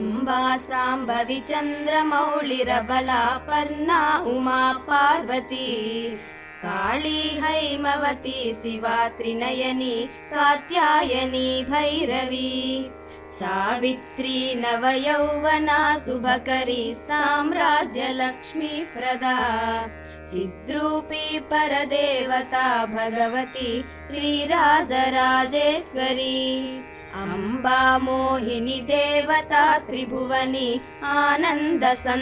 अम्बा साम्बवि उमा पार्वती काळी हैमवती शिवा त्रिनयनी कात्यायनी भैरवी सावित्री नवयौवना शुभकरी साम्राज्यलक्ष्मीप्रदा चिद्रूपी परदेवता भगवती श्रीराजराजेश्वरी अम्बा मोहिनी देवता त्रिभुवनी आनन्दसन्धायिनी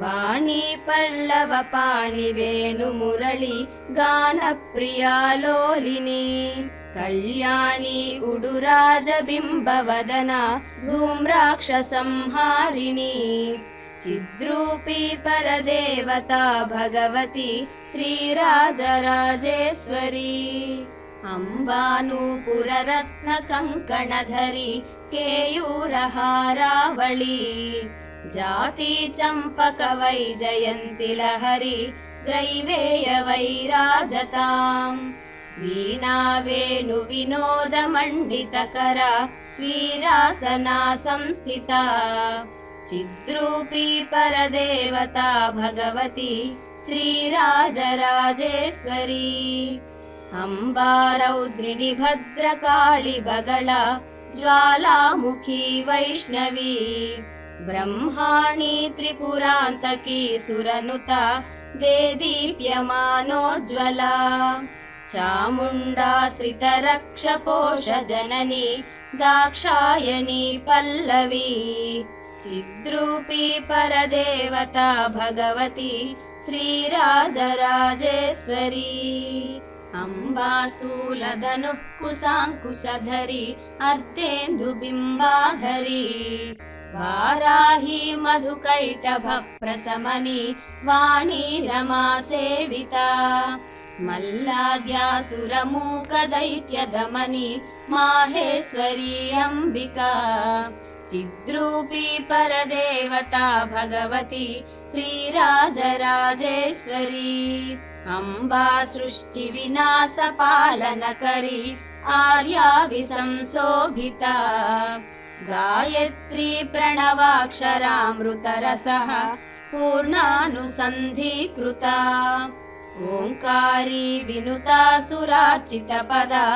वाणी पल्लवपाणि वेणुमुरळि गानप्रियालोलिनी कल्याणी उडुराजबिम्बवदना धूम्राक्षसंहारिणी चिद्रूपी परदेवता भगवती श्रीराजराजेश्वरी अम्बानूपुररत्नकङ्कणधरि केयूरहारावळी जाति चम्पकवै जयन्ति लहरि वीणा वेणुविनोदमण्डितकरा वीरासना संस्थिता चिद्रूपी परदेवता भगवती श्रीराजराजेश्वरी अम्बारौद्रिणि भद्रकाळि बगला ज्वालामुखी वैष्णवी ब्रह्माणि त्रिपुरान्तकी सुरनुता देदीप्यमानोज्ज्वला चामुण्डाश्रितरक्षपोषजननी दाक्षायणी पल्लवी चिद्रूपी परदेवता भगवती श्रीराजराजेश्वरी अम्बासूलधनुः कुशाङ्कुशधरी अर्धेन्दुबिम्बाधरी वाराही मधुकैटभप्रशमनी वाणी रमा सेविता मल्लाद्यासुरमूकदैत्यदमनी माहेश्वरी अम्बिका चिद्रूपी परदेवता भगवती श्रीराजराजेश्वरी। अम्बा सृष्टिविनाशपालनकरी आर्या विसंशोभिता गायत्री प्रणवाक्षरामृतरसः पूर्णानुसन्धीकृता। ओङ्कारी विनुता सुरार्चितपदा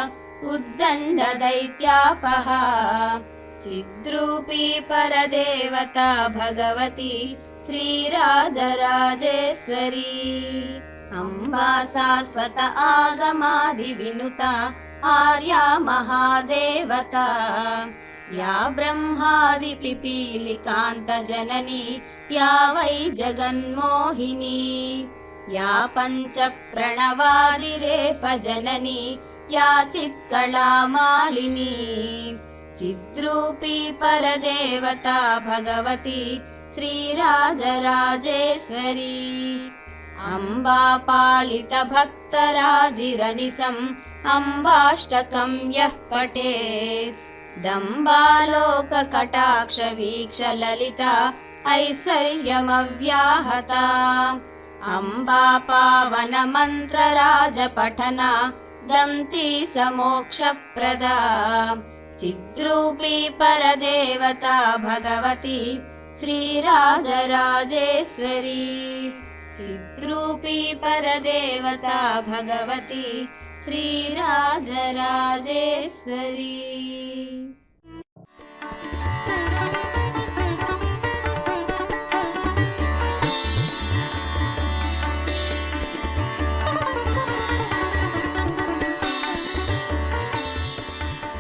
उद्दण्डदैत्यापहा चिद्रूपी परदेवता भगवती श्रीराजराजेश्वरी। अम्बा शाश्वत आगमादिविनुता आर्या महादेवता। या ब्रह्मादिपिपीलिकान्तजननी या वै जगन्मोहिनी। या पञ्चप्रणवादिरेफजननी या चित्कलामालिनी चिद्रूपी परदेवता भगवती श्रीराजराजेश्वरी। अम्बा पालितभक्तराजिरनिसम् अम्बाष्टकं यः पठेत्। दम्बालोककटाक्षवीक्षललिता ऐश्वर्यमव्याहता। अम्बा पावनमन्त्रराजपठना दन्ती समोक्षप्रदा चिद्रूपी परदेवता भगवती श्रीराजराजेश्वरी। चिद्रूपी परदेवता भगवती श्रीराजराजेश्वरी